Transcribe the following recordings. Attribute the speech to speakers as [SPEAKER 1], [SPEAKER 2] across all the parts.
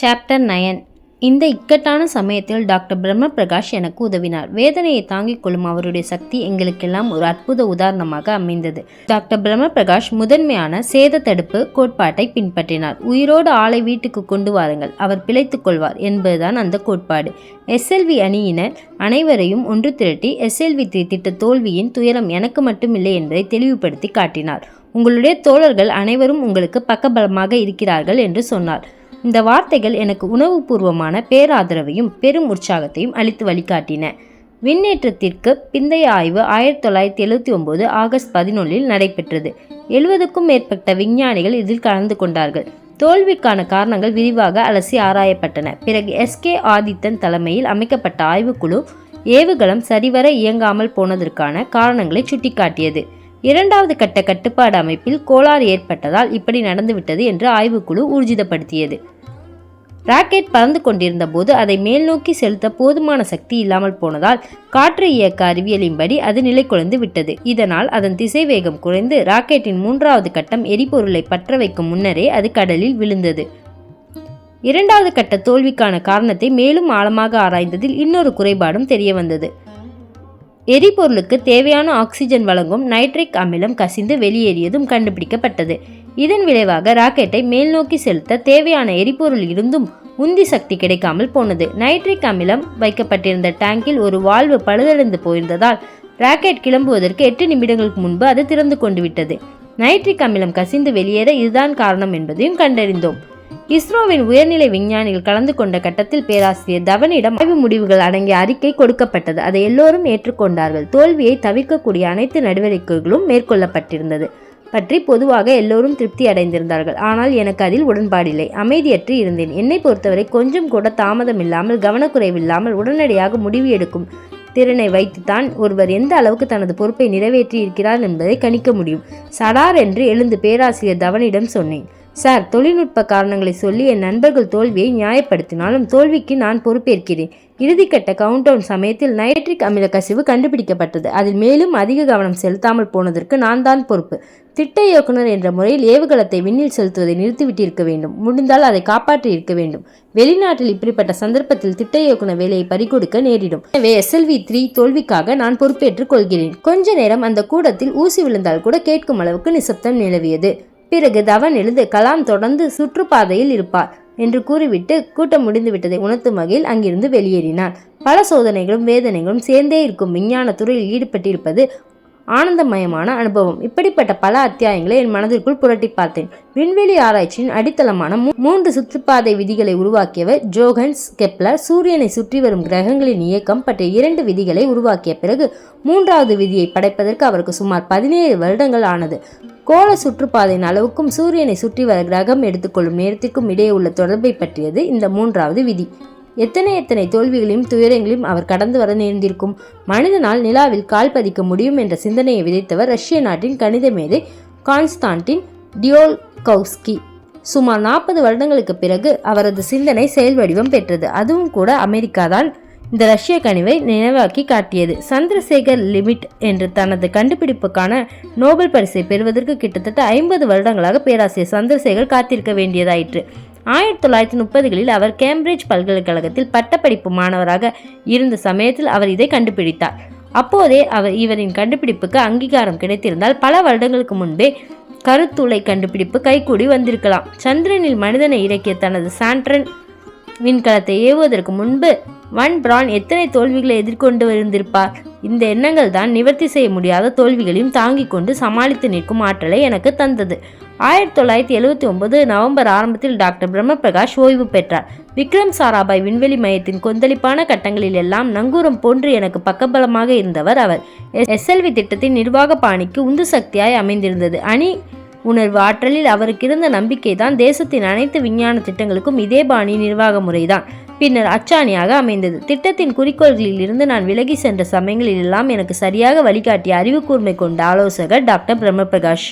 [SPEAKER 1] Chapter nine இந்த இக்கட்டான சமயத்தில் டாக்டர் பிரம்ம பிரகாஷ் எனக்கு உதவினார். வேதனையை தாங்கிக் கொள்ளும் அவருடைய சக்தி எங்களுக்கெல்லாம் ஒரு அற்புத உதாரணமாக அமைந்தது. டாக்டர் பிரம்ம பிரகாஷ் முதன்மையான சேத தடுப்பு கோட்பாட்டை பின்பற்றினார். உயிரோடு ஆளை வீட்டுக்கு கொண்டு வாருங்கள். அவர் பிழைத்துக் கொள்வார் என்பதுதான் அந்த கோட்பாடு. எஸ்எல்வி அணியினர் அனைவரையும் ஒன்று திரட்டி எஸ்எல்வி திட்ட தோல்வியின் துயரம் எனக்கு மட்டுமில்லை என்பதை தெளிவுபடுத்தி காட்டினார். உங்களுடைய தோழர்கள் அனைவரும் உங்களுக்கு பக்கபலமாக இருக்கிறார்கள் என்று சொன்னார். இந்த வார்த்தைகள் எனக்கு உணவுபூர்வமான பேராதரவையும் பெரும் உற்சாகத்தையும் அளித்து வழிகாட்டின. விண்ணேற்றத்திற்கு பிந்தைய ஆய்வு ஆயிரத்தி தொள்ளாயிரத்தி எழுபத்தி ஒன்பது ஆகஸ்ட் பதினொன்றில் நடைபெற்றது. எழுபதுக்கும் மேற்பட்ட விஞ்ஞானிகள் இதில் கலந்து கொண்டார்கள். தோல்விக்கான காரணங்கள் விரிவாக அலசி ஆராயப்பட்டன. பிறகு எஸ்கே ஆதித்தன் தலைமையில் அமைக்கப்பட்ட ஆய்வுக்குழு ஏவுகலம் சரிவர இயங்காமல் போனதற்கான காரணங்களை சுட்டிக்காட்டியது. இரண்டாவது கட்ட கட்டுப்பாடு அமைப்பில் கோளாறு ஏற்பட்டதால் இப்படி நடந்துவிட்டது என்று ஆய்வுக்குழு ஊர்ஜிதப்படுத்தியது. ராக்கெட் பறந்து கொண்டிருந்த போது அதை மேல் நோக்கி செலுத்த போதுமான சக்தி இல்லாமல் போனதால் காற்று இயக்க அறிவியலின்படி அது நிலை குலைந்து விட்டது. இதனால் அதன் திசை வேகம் குறைந்து ராக்கெட்டின் மூன்றாவது கட்டம் எரிபொருளை பற்ற வைக்கும் முன்னரே அது கடலில் விழுந்தது. இரண்டாவது கட்ட தோல்விக்கான காரணத்தை மேலும் ஆழமாக ஆராய்ந்ததில் இன்னொரு குறைபாடும் தெரிய வந்தது எரிபொருளுக்கு தேவையான ஆக்சிஜன் வழங்கும் நைட்ரிக் அமிலம் கசிந்து வெளியேறியதும் கண்டுபிடிக்கப்பட்டது. இதன் விளைவாக ராக்கெட்டை மேல்நோக்கி செலுத்த தேவையான எரிபொருள் இருந்தும் உந்தி சக்தி கிடைக்காமல் போனது. நைட்ரிக் அமிலம் வைக்கப்பட்டிருந்த டேங்கில் ஒரு வால்வு பழுதடைந்து போயிருந்ததால் ராக்கெட் கிளம்புவதற்கு எட்டு நிமிடங்களுக்கு முன்பு அது திறந்து கொண்டு விட்டது. நைட்ரிக் அமிலம் கசிந்து வெளியேற இதுதான் காரணம் என்பதையும் கண்டறிந்தோம். இஸ்ரோவின் உயர்நிலை விஞ்ஞானிகள் கலந்து கொண்ட கட்டத்தில் பேராசிரியர் தவனிடம் ஆய்வு முடிவுகள் அடங்கிய அறிக்கை கொடுக்கப்பட்டது. அதை எல்லோரும் ஏற்றுக்கொண்டார்கள். தோல்வியை தவிர்க்கக்கூடிய அனைத்து நடவடிக்கைகளும் மேற்கொள்ளப்பட்டிருந்தது. பற்றி பொதுவாக எல்லோரும் திருப்தி அடைந்திருந்தார்கள். ஆனால் எனக்கு அதில் உடன்பாடில்லை. அமைதியற்று இருந்தேன். என்னை பொறுத்தவரை கொஞ்சம் கூட தாமதம் இல்லாமல் கவனக்குறைவில்லாமல் உடனடியாக முடிவு எடுக்கும் திறனை வைத்துத்தான் ஒருவர் எந்த அளவுக்கு தனது பொறுப்பை நிறைவேற்றி இருக்கிறார் என்பதை கணிக்க முடியும். சடார் என்று எழுந்து பேராசிரியர் தவனிடம் சொன்னேன். சார் தொழில்நுட்ப காரணங்களை சொல்லி என் நண்பர்கள் தோல்வியை நியாயப்படுத்தினாலும் தோல்விக்கு நான் பொறுப்பேற்கிறேன். இறுதிக்கட்ட கவுண்டவுன் சமயத்தில் நைட்ரிக் அமில கசிவு கண்டுபிடிக்கப்பட்டது. அதில் மேலும் அதிக கவனம் செலுத்தாமல் போனதற்கு நான் தான் பொறுப்பு. திட்ட இயக்குனர் என்ற முறையில் ஏவுகலத்தை விண்ணில் செலுத்துவதை நிறுத்திவிட்டிருக்க வேண்டும். முடிந்தால் அதை காப்பாற்றி இருக்க வேண்டும். வெளிநாட்டில் இப்படிப்பட்ட சந்தர்ப்பத்தில் திட்ட இயக்குனர் வேலையை பறிகொடுக்க நேரிடும். எனவே எஸ்எல்வி த்ரீ தோல்விக்காக நான் பொறுப்பேற்றுக் கொள்கிறேன். கொஞ்ச நேரம் அந்த கூடத்தில் ஊசி விழுந்தால் கூட கேட்கும் அளவுக்கு நிசப்தம் நிலவியது. பிறகு தவன் எழுந்து கலாம் தொடர்ந்து சுற்றுப்பாதையில் இருப்பார் என்று கூறிவிட்டு கூட்டம் முடிந்துவிட்டதை உணர்த்தும் வகையில் அங்கிருந்து வெளியேறினார் பல சோதனைகளும் வேதனைகளும் சேர்ந்தே இருக்கும் விஞ்ஞான துறையில் ஈடுபட்டிருப்பது ஆனந்தமயமான அனுபவம். இப்படிப்பட்ட பல அத்தியாயங்களை என் மனதிற்குள் புரட்டி பார்த்தேன். விண்வெளி ஆராய்ச்சியின் அடித்தளமான மூன்று சுற்றுப்பாதை விதிகளை உருவாக்கியவர் ஜோகன்ஸ் கெப்லர். சூரியனை சுற்றி வரும் கிரகங்களின் இயக்கம் பற்றிய இரண்டு விதிகளை உருவாக்கிய பிறகு மூன்றாவது விதியை படைப்பதற்கு அவருக்கு சுமார் பதினேழு வருடங்கள் ஆனது. கோள சுற்றுப்பாதையின் அளவுக்கும் சூரியனை சுற்றி வர கிரகம் எடுத்துக்கொள்ளும் நேரத்திற்கும் இடையே உள்ள தொடர்பை பற்றியது இந்த மூன்றாவது விதி. எத்தனை எத்தனை தோல்விகளையும் துயரங்களையும் அவர் கடந்து வர நேர்ந்திருக்கும். மனிதனால் நிலாவில் கால் பதிக்க முடியும் என்ற சிந்தனையை விதைத்தவர் ரஷ்ய நாட்டின் கணித மேதை கான்ஸ்டான்டின் டியோல்கவுஸ்கி. சுமார் நாற்பது வருடங்களுக்கு பிறகு அவரது சிந்தனை செயல் வடிவம் பெற்றது. அதுவும் கூட அமெரிக்காதான் இந்த ரஷ்ய கனிவை நினைவாக்கி காட்டியது. சந்திரசேகர் லிமிட் என்று தனது கண்டுபிடிப்புக்கான நோபல் பரிசை பெறுவதற்கு கிட்டத்தட்ட ஐம்பது வருடங்களாக பேராசிரியர் சந்திரசேகர் காத்திருக்க வேண்டியதாயிற்று. ஆயிரத்தி தொள்ளாயிரத்தி முப்பதுகளில் அவர் கேம்பிரிட்ஜ் பல்கலைக்கழகத்தில் பட்டப்படிப்பு மாணவராக இருந்த சமயத்தில் அவர் இதை கண்டுபிடித்தார். அப்போதே அவர் இவரின் கண்டுபிடிப்புக்கு அங்கீகாரம் கிடைத்திருந்தால் பல வருடங்களுக்கு முன்பே கருத்துளை கண்டுபிடிப்பு கைகூடி வந்திருக்கலாம். சந்திரனில் மனிதனை இறக்கிய தனது சாண்ட்ரன் விண்கலத்தை ஏவுவதற்கு முன்பு வன் பிரான் எத்தனை தோல்விகளை எதிர்கொண்டு வந்திருப்பார்? இந்த எண்ணங்கள் தான் நிவர்த்தி செய்ய முடியாத தோல்விகளையும் தாங்கிக் கொண்டு சமாளித்து நிற்கும் ஆற்றலை எனக்கு தந்தது. ஆயிரத்தி தொள்ளாயிரத்தி எழுவத்தி ஒன்பது நவம்பர் ஆரம்பத்தில் டாக்டர் பிரம்மபிரகாஷ் ஓய்வு பெற்றார். விக்ரம் சாராபாய் விண்வெளி மையத்தின் கொந்தளிப்பான கட்டங்களில் எல்லாம் நங்கூரம் போன்று எனக்கு பக்கபலமாக இருந்தவர் அவர். எஸ்எல்வி திட்டத்தின் நிர்வாக பாணிக்கு உந்து சக்தியாய் அமைந்திருந்தது. அணி உணர்வு ஆற்றலில் அவருக்கு இருந்த நம்பிக்கை தான் தேசத்தின் அனைத்து விஞ்ஞான திட்டங்களுக்கும் இதே பாணி நிர்வாக முறைதான். பின்னர் அச்சாணியாக அமைந்தது. திட்டத்தின் குறிக்கோள்களில் இருந்து நான் விலகி சென்ற சமயங்களில் எல்லாம் எனக்கு சரியாக வழிகாட்டிய அறிவு கூர்மை கொண்ட ஆலோசகர் டாக்டர் பிரம்மபிரகாஷ்.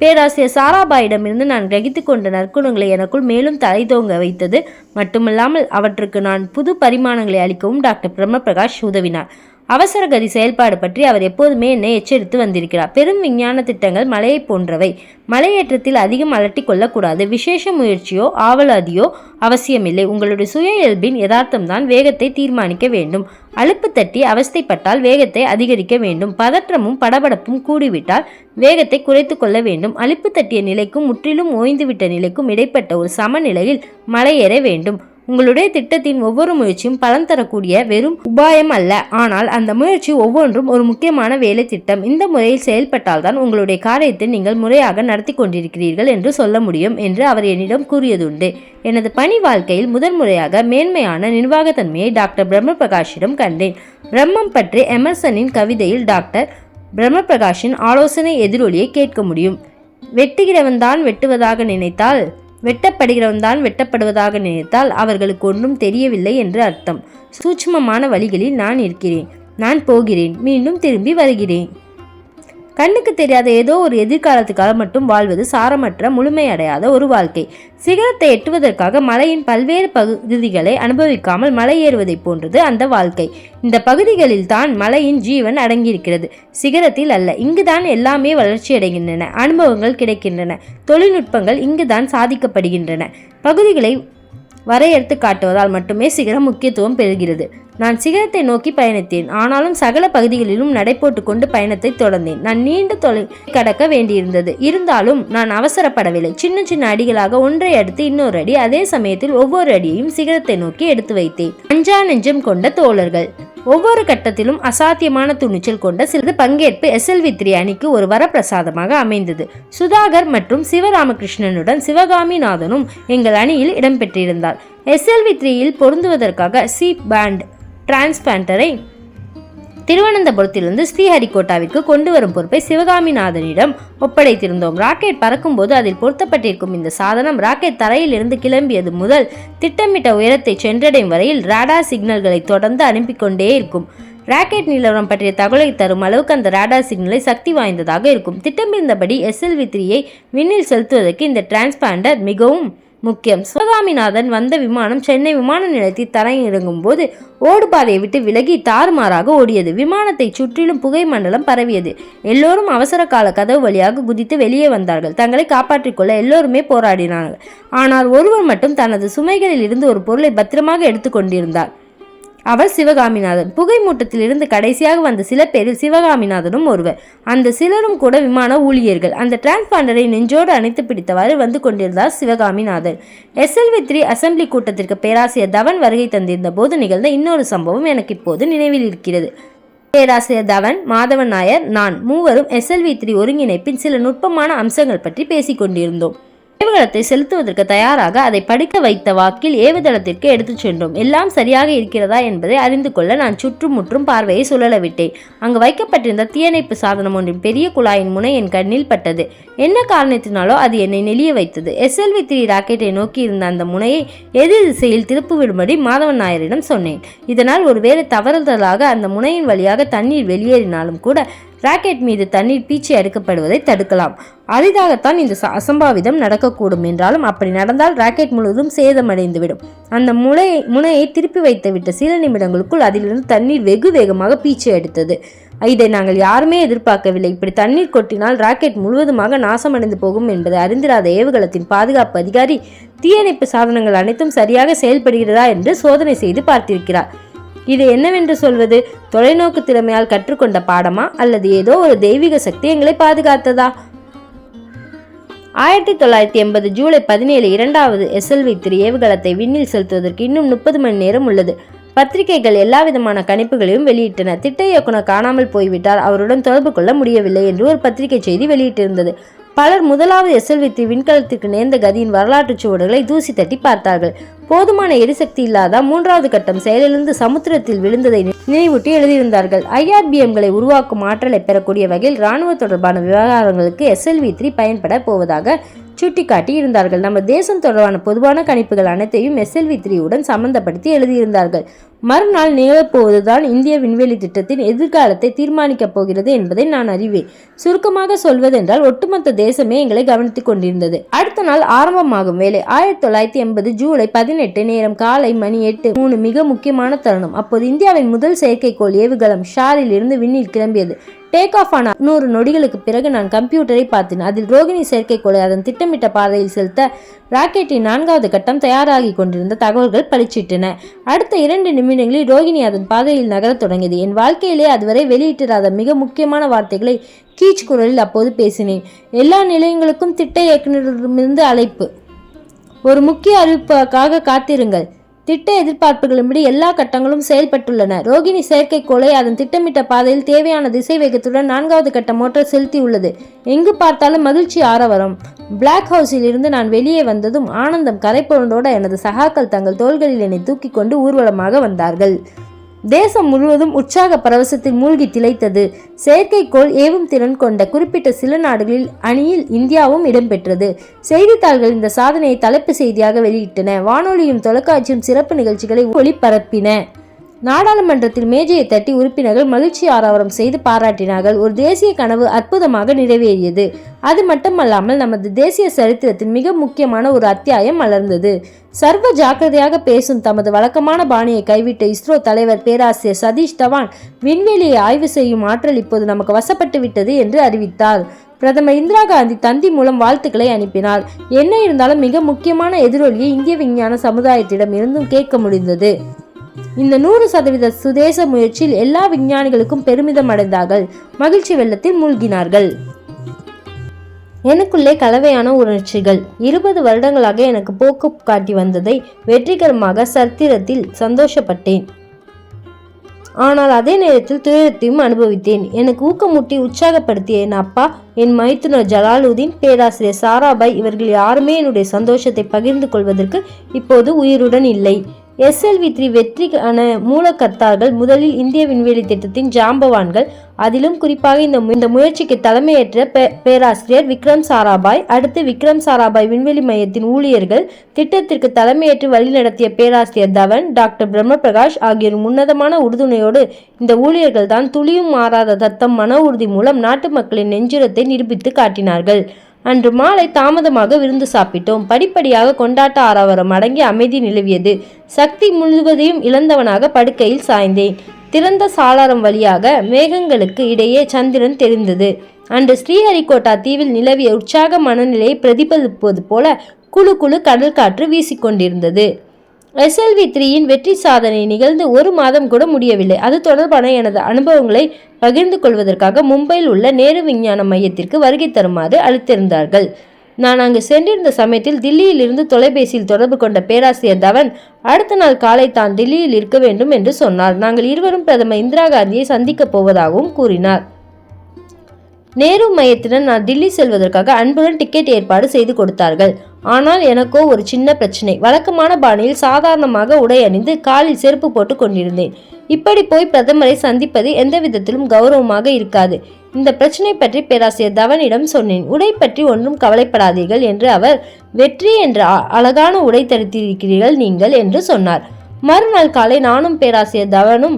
[SPEAKER 1] பேராசிரியர் சாராபாயிடமிருந்து நான் கிரகித்து கொண்ட நற்குணங்களை எனக்குள் மேலும் தலைதோங்க வைத்தது மட்டுமல்லாமல் அவற்றுக்கு நான் புது பரிமாணங்களை அளிக்கவும் டாக்டர் பிரம்மபிரகாஷ் உதவினார். அவசரகதி செயல்பாடு பற்றி அவர் எப்போதுமே என்னை எச்சரித்து வந்திருக்கிறார். பெரும் விஞ்ஞான திட்டங்கள் மலையை போன்றவை. மலையேற்றத்தில் அதிகம் அலட்டி கொள்ளக்கூடாது. விசேஷ முயற்சியோ ஆவலாதியோ அவசியமில்லை. உங்களுடைய சுய இயல்பின் யதார்த்தம்தான் வேகத்தை தீர்மானிக்க வேண்டும். அலுப்பு தட்டி அவஸ்தைப்பட்டால் வேகத்தை அதிகரிக்க வேண்டும். பதற்றமும் படபடப்பும் கூடிவிட்டால் வேகத்தை குறைத்து கொள்ள வேண்டும். அலுப்பு தட்டிய நிலைக்கும் முற்றிலும் ஓய்ந்துவிட்ட நிலைக்கும் இடைப்பட்ட ஒரு சமநிலையில் மலையேற வேண்டும். உங்களுடைய திட்டத்தின் ஒவ்வொரு முயற்சியும் பலன் தரக்கூடிய வெறும் உபாயம் அல்ல. ஆனால் அந்த முயற்சி ஒவ்வொன்றும் ஒரு முக்கியமான வேலை திட்டம். இந்த முறையில் செயல்பட்டால்தான் உங்களுடைய காரியத்தை நீங்கள் முறையாக நடத்தி கொண்டிருக்கிறீர்கள் என்று சொல்ல முடியும் என்று அவர் என்னிடம் கூறியதுண்டு. எனது பணி வாழ்க்கையில் முதன் முறையாக மேன்மையான நிர்வாகத்தன்மையை டாக்டர் பிரம்ம பிரகாஷிடம் கண்டேன். பிரம்மம் பற்றி எமர்சனின் கவிதையில் டாக்டர் பிரம்ம பிரகாஷின் ஆலோசனை எதிரொலியை கேட்க முடியும். வெட்டுகிறவன் தான் வெட்டுவதாக நினைத்தால் வெட்டப்படுகிறவன் தான் வெட்டப்படுவதாக நினைத்தால் அவர்களுக்கு ஒன்றும் தெரியவில்லை என்று அர்த்தம். சூட்சுமமான வழிகளில் நான் இருக்கிறேன். நான் போகிறேன். மீண்டும் திரும்பி வருகிறேன். கண்ணுக்கு தெரியாத ஏதோ ஒரு எதிர்காலத்துக்காக மட்டும் வாழ்வது சாரமற்ற முழுமையடையாத ஒரு வாழ்க்கை. சிகரத்தை எட்டுவதற்காக மலையின் பல்வேறு பகுதிகளை அனுபவிக்காமல் மலை ஏறுவதைப் போன்றது அந்த வாழ்க்கை. இந்த பகுதிகளில் தான் மலையின் ஜீவன் அடங்கியிருக்கிறது. சிகரத்தில் அல்ல இங்குதான் எல்லாமே வளர்ச்சியடைகின்றன அனுபவங்கள் கிடைக்கின்றன தொழில்நுட்பங்கள் இங்குதான் சாதிக்கப்படுகின்றன. பகுதிகளை வரையறுத்து காட்டுவதால் மட்டுமே சிகரம் முக்கியத்துவம் பெறுகிறது. நான் சிகரத்தை நோக்கி பயணித்தேன். ஆனாலும் சகல பகுதிகளிலும் நடைபோட்டு கொண்டு பயணத்தை தொடர்ந்தேன். நான் நீண்ட தொலை கடக்க வேண்டியிருந்தது. இருந்தாலும் நான் அவசரப்படவில்லை. சின்ன சின்ன அடிகளாக ஒன்றை அடுத்து இன்னொரு அடி அதே சமயத்தில் ஒவ்வொரு அடியையும் சிகரத்தை நோக்கி எடுத்து வைத்தேன். அஞ்சா நெஞ்சம் கொண்ட தோழர்கள். ஒவ்வொரு கட்டத்திலும் அசாத்தியமான துணிச்சல் கொண்ட சிலது பங்கேற்பு எஸ்எல்வி த்ரீ அணிக்கு ஒரு வரப்பிரசாதமாக அமைந்தது. சுதாகர் மற்றும் சிவராமகிருஷ்ணனுடன் சிவகாமிநாதனும் எங்கள் அணியில் இடம்பெற்றிருந்தார். எஸ்எல்வி த்ரீயில் பொருந்துவதற்காக சி பேண்ட் டிரான்ஸ்பிளான்டரை திருவனந்தபுரத்திலிருந்து ஸ்ரீஹரிகோட்டாவிற்கு கொண்டு வரும் பொறுப்பை சிவகாமிநாதனிடம் ஒப்படைத்திருந்தோம். ராக்கெட் பறக்கும்போது அதில் பொருத்தப்பட்டிருக்கும் இந்த சாதனம் ராக்கெட் தரையிலிருந்து கிளம்பியது முதல் திட்டமிட்ட உயரத்தை சென்றடையும் வரையில் ராடா சிக்னல்களை தொடர்ந்து அனுப்பி கொண்டே இருக்கும். ராக்கெட் நிலவரம் பற்றிய தகவலை தரும் அளவுக்கு அந்த ராடா சிக்னலை சக்தி வாய்ந்ததாக இருக்கும். திட்டமிருந்தபடி எஸ்எல்வி த்ரீயை விண்ணில் செலுத்துவதற்கு இந்த டிரான்ஸ்பாண்டர் மிகவும் முக்கியம். சிவகாமிநாதன் வந்த விமானம் சென்னை விமான நிலையத்தில் தரையிறங்கும் போது ஓடுபாதையை விட்டு விலகி தாறுமாறாக ஓடியது. விமானத்தை சுற்றிலும் புகை மண்டலம் பரவியது. எல்லோரும் அவசர கால கதவு வழியாக குதித்து வெளியே வந்தார்கள். தங்களை காப்பாற்றிக் கொள்ள எல்லோருமே போராடினார்கள். ஆனால் ஒருவர் மட்டும் தனது சுமைகளில் இருந்து ஒரு பொருளை பத்திரமாக எடுத்துக்கொண்டிருந்தார் அவர் சிவகாமிநாதன். புகை மூட்டத்திலிருந்து கடைசியாக வந்த சில பேரில் சிவகாமிநாதனும் ஒருவர். அந்த சிலரும் கூட விமான ஊழியர்கள். அந்த டிரான்ஸ்பாண்டரை நெஞ்சோடு அணைத்து பிடித்தவாறு வந்து கொண்டிருந்தார் சிவகாமிநாதன். எஸ்எல்வி த்ரீ அசம்பிளி கூட்டத்திற்கு பேராசிரியர் தவன் வருகை தந்திருந்த போது நிகழ்ந்த இன்னொரு சம்பவம் எனக்கு இப்போது நினைவில் இருக்கிறது. பேராசிரியர் தவன் மாதவன் நாயர் நான் மூவரும் எஸ்எல்வி த்ரீ ஒருங்கிணைப்பின் சில நுட்பமான அம்சங்கள் பற்றி பேசிக் கொண்டிருந்தோம் ஏவுதளத்தை செலுத்துவதற்கு தயாராக அதை படிக்க வைத்த வாக்கில் ஏவுதளத்திற்கு எடுத்துச் சென்றோம். எல்லாம் சரியாக இருக்கிறதா என்பதை அறிந்து கொள்ள நான் சுற்றுமுற்றும் பார்வையை சுழலவிட்டேன். அங்கு வைக்கப்பட்டிருந்த தீயணைப்பு சாதனம் ஒன்றின் பெரிய குழாயின் முனை என் கண்ணில் பட்டது. என்ன காரணத்தினாலோ அது என்னை நெளிய வைத்தது. எஸ்எல்வி த்ரீ ராக்கெட்டை நோக்கி இருந்த அந்த முனையை எதிர் திசையில் திருப்பு விடும்படி மாதவன் நாயரிடம் சொன்னேன். இதனால் ஒருவேளை தவறுதலாக அந்த முனையின் வழியாக தண்ணீர் வெளியேறினாலும் கூட ராக்கெட் மீது தண்ணீர் பீச்சி அடுக்கப்படுவதை தடுக்கலாம். அரிதாகத்தான் இந்த அசம்பாவிதம் நடக்கக்கூடும் என்றாலும் அப்படி நடந்தால் ராக்கெட் முழுவதும் சேதமடைந்துவிடும். அந்த முனை முனையை திருப்பி வைத்துவிட்ட சில நிமிடங்களுக்குள் அதிலிருந்து தண்ணீர் வெகு வேகமாக பீச்சி எடுத்தது இதை நாங்கள் யாருமே எதிர்பார்க்கவில்லை. இப்படி தண்ணீர் கொட்டினால் ராக்கெட் முழுவதுமாக நாசமடைந்து போகும் என்பதை அறிந்திராத ஏவுகலத்தின் பாதுகாப்பு அதிகாரி தீயணைப்பு சாதனங்கள் அனைத்தும் சரியாக செயல்படுகிறதா என்று சோதனை செய்து பார்த்திருக்கிறார். இது என்னவென்று சொல்வது? தொலைநோக்கு திறமையால் கற்றுக்கொண்ட பாடமா? அல்லது ஏதோ ஒரு தெய்வீக சக்தி எங்களை பாதுகாத்ததா? ஆயிரத்தி தொள்ளாயிரத்தி எண்பது ஜூலை பதினேழு இரண்டாவது எஸ்எல்வி த்ரீ. ஏவுகலத்தை விண்ணில் செலுத்துவதற்கு இன்னும் முப்பது மணி நேரம் உள்ளது. பத்திரிகைகள் எல்லா விதமான கணிப்புகளையும் வெளியிட்டன. திட்ட இயக்குனர் காணாமல் போய்விட்டார். அவருடன் தொடர்பு கொள்ள முடியவில்லை என்று ஒரு பத்திரிகை செய்தி வெளியிட்டிருந்தது. பலர் முதலாவது எஸ்எல்வி விண்கலத்திற்கு நேர்ந்த கதியின் வரலாற்றுச் சுவடுகளை தூசி தட்டி பார்த்தார்கள். போதுமான எரிசக்தி இல்லாத மூன்றாவது கட்டம் செயலிலிருந்து சமுத்திரத்தில் விழுந்ததை நினைவூட்டி எழுதியிருந்தார்கள். ஐஆர்பிஎம்களை உருவாக்கும் ஆற்றலை பெறக்கூடிய வகையில் இராணுவ தொடர்பான விவகாரங்களுக்கு எஸ்எல்வி த்ரீ பயன்பட போவதாக சுட்டிக்காட்டி இருந்தார்கள். நம்ம தேசம் தொடர்பான பொதுவான கணிப்புகள் அனைத்தையும் எஸ்எல்வி த்ரீயுடன் சம்பந்தப்படுத்தி எழுதியிருந்தார்கள். மறுநாள் நிகழப்போவதுதான் இந்திய விண்வெளி திட்டத்தின் எதிர்காலத்தை தீர்மானிக்கப் போகிறது என்பதை நான் அறிவேன். சுருக்கமாக சொல்வதென்றால் ஒட்டுமொத்த தேசமே எங்களை கவனித்துக் கொண்டிருந்தது. அடுத்த நாள் ஆரம்பமாகும் வேலை ஆயிரத்தி தொள்ளாயிரத்தி எண்பது ஜூலை பதினெட்டு நேரம் காலை மணி எட்டு மூணு மிக முக்கியமான தருணம். அப்போது இந்தியாவின் முதல் செயற்கைக்கோள் ஏவுகலம் ஷாரில் இருந்து விண்ணில் கிளம்பியது. டேக் ஆஃப் ஆன நூறு நொடிகளுக்கு பிறகு நான் கம்ப்யூட்டரை பார்த்தேன். அதில் ரோகிணி செயற்கைக்கோளை அதன் திட்டமிட்ட பாதையில் செலுத்த ராக்கெட்டின் நான்காவது கட்டம் தயாராகி கொண்டிருந்த தகவல்கள் பளிச்சிட்டன. அடுத்த இரண்டு நிமிடங்களில் ரோகிணி அதன் பாதையில் நகரத் தொடங்கியது. என் வாழ்க்கையிலே அதுவரை வெளியிட்டிராத மிக முக்கியமான வார்த்தைகளை கீச் குரலில் அப்போது பேசினேன். எல்லா நிலையங்களுக்கும் திட்ட இயக்குநரிடமிருந்து அழைப்பு. ஒரு முக்கிய அறிவிப்புக்காக காத்திருங்கள். திட்ட எதிர்பார்ப்புகளின்படி எல்லா கட்டங்களும் செயல்பட்டுள்ளன. ரோகிணி செயற்கைக்கோளை அதன் திட்டமிட்ட பாதையில் தேவையான திசை வேகத்துடன் நான்காவது கட்ட மோட்டார் செலுத்தியுள்ளது. எங்கு பார்த்தாலும் மகிழ்ச்சி ஆரவரம். பிளாக் ஹவுஸில் இருந்து நான் வெளியே வந்ததும் ஆனந்தம் கரைப்பொருண்டோட எனது சகாக்கள் தங்கள் தோள்களில் என்னை தூக்கி கொண்டு ஊர்வலமாக வந்தார்கள். தேசம் முழுவதும் உற்சாக பரவசத்தில் மூழ்கி திளைத்தது. செயற்கைக்கோள் ஏவும் திறன் கொண்ட குறிப்பிட்ட சில நாடுகளில் அணியில் இந்தியாவும் இடம்பெற்றது. செய்தித்தாள்கள் இந்த சாதனையை தலைப்பு செய்தியாக வெளியிட்டன. வானொலியும் தொலைக்காட்சியும் சிறப்பு நிகழ்ச்சிகளை ஒளிபரப்பின. நாடாளுமன்றத்தில் மேஜையை தட்டி உறுப்பினர்கள் மகிழ்ச்சி ஆரவாரம் செய்து பாராட்டினார்கள். ஒரு தேசிய கனவு அற்புதமாக நிறைவேறியது. அது மட்டுமல்லாமல் நமது தேசிய சரித்திரத்தின் மிக முக்கியமான ஒரு அத்தியாயம் மலர்ந்தது. சர்வ ஜாக்கிரதையாக பேசும் தமது வழக்கமான பாணியை கைவிட்ட இஸ்ரோ தலைவர் பேராசிரியர் சதீஷ் தவான் விண்வெளியை ஆய்வு செய்யும் ஆற்றல் இப்போது நமக்கு வசப்பட்டு விட்டது என்று அறிவித்தார். பிரதமர் இந்திரா காந்தி தந்தி மூலம் வாழ்த்துக்களை அனுப்பினார். என்ன இருந்தாலும் மிக முக்கியமான எதிரொலியை இந்திய விஞ்ஞான சமுதாயத்திடம் இருந்தும் கேட்க முடிந்தது. இந்த நூறு சதவீத சுதேச முயற்சியில் எல்லா விஞ்ஞானிகளுக்கும் பெருமிதம் அடைந்தார்கள். மகிழ்ச்சி வெள்ளத்தில் மூழ்கினார்கள். எனக்குள்ளே கலவையான உணர்ச்சிகள். இருபது வருடங்களாக எனக்கு போக்கு காட்டி வந்ததை வெற்றிகரமாக சத்திரத்தில் சந்தோஷப்பட்டேன். ஆனால் அதே நேரத்தில் துயரத்தையும் அனுபவித்தேன். எனக்கு ஊக்கமூட்டி உற்சாகப்படுத்திய என் அப்பா என் மைத்துனர் ஜலாலுதீன் பேராசிரியர் சாராபாய் இவர்கள் யாருமே என்னுடைய சந்தோஷத்தை பகிர்ந்து கொள்வதற்கு இப்போது உயிருடன் இல்லை. எஸ்எல்வி த்ரீ வெற்றிக்கான மூலக்கர்த்தார்கள் முதலில் இந்திய விண்வெளி திட்டத்தின் ஜாம்பவான்கள். அதிலும் குறிப்பாக இந்த இந்த முயற்சிக்கு தலைமையேற்ற பேராசிரியர் விக்ரம் சாராபாய் அடுத்து விக்ரம் சாராபாய் விண்வெளி மையத்தின் ஊழியர்கள் திட்டத்திற்கு தலைமையேற்று வழிநடத்திய பேராசிரியர் தவன் டாக்டர் பிரம்மபிரகாஷ் ஆகியோர் உன்னதமான உறுதுணையோடு இந்த ஊழியர்கள் தான் துளியும் மாறாத தத்தம் மன உறுதி மூலம் நாட்டு மக்களின் நெஞ்சுரத்தை நிரூபித்து காட்டினார்கள். அன்று மாலை தாமதமாக விருந்து சாப்பிட்டோம். படிப்படியாக கொண்டாட்ட ஆரவாரம் அடங்கி அமைதி நிலவியது. சக்தி முழுவதையும் இழந்தவனாக படுக்கையில் சாய்ந்தேன். திறந்த சாளரம் வழியாக மேகங்களுக்கு இடையே சந்திரன் தெரிந்தது. அன்று ஸ்ரீஹரிகோட்டா தீவில் நிலவிய உற்சாக மனநிலையை பிரதிபலிப்பது போல குழு குழு கடல் காற்று வீசிக்கொண்டிருந்தது. எஸ்எல்வி த்ரீயின் வெற்றி சாதனை நிகழ்ந்து ஒரு மாதம் கூட முடியவில்லை. அது தொடர்பான எனது அனுபவங்களை பகிர்ந்து கொள்வதற்காக மும்பையில் உள்ள நேரு விஞ்ஞான மையத்திற்கு வருகை தருமாறு அளித்திருந்தார்கள் நான் அங்கு சென்றிருந்த சமயத்தில் தில்லியில் இருந்து தொலைபேசியில் தொடர்பு கொண்ட பேராசிரியர் தவன் அடுத்த நாள் காலை தான் தில்லியில் இருக்க வேண்டும் என்று சொன்னார். நாங்கள் இருவரும் பிரதமர் இந்திரா காந்தியை சந்திக்கப் போவதாகவும் கூறினார். நேரு மையத்தினர் நான் தில்லி செல்வதற்காக அன்புடன் டிக்கெட் ஏற்பாடு செய்து கொடுத்தார்கள். ஆனால் எனக்கோ ஒரு சின்ன பிரச்சனை. வழக்கமான பாணியில் சாதாரணமாக உடை அணிந்து காலில் செருப்பு போட்டு கொண்டிருந்தேன். இப்படி போய் பிரதமரை சந்திப்பது எந்த விதத்திலும் கௌரவமாக இருக்காது. இந்த பிரச்சனை பற்றி பேராசிரியர் தவனிடம் சொன்னேன். உடை பற்றி ஒன்றும் கவலைப்படாதீர்கள் என்று அவர் வெற்றி என்ற அழகான உடை தரித்திருக்கிறீர்கள் நீங்கள் என்று சொன்னார். மறுநாள் காலை நானும் பேராசிரியர் தவனும்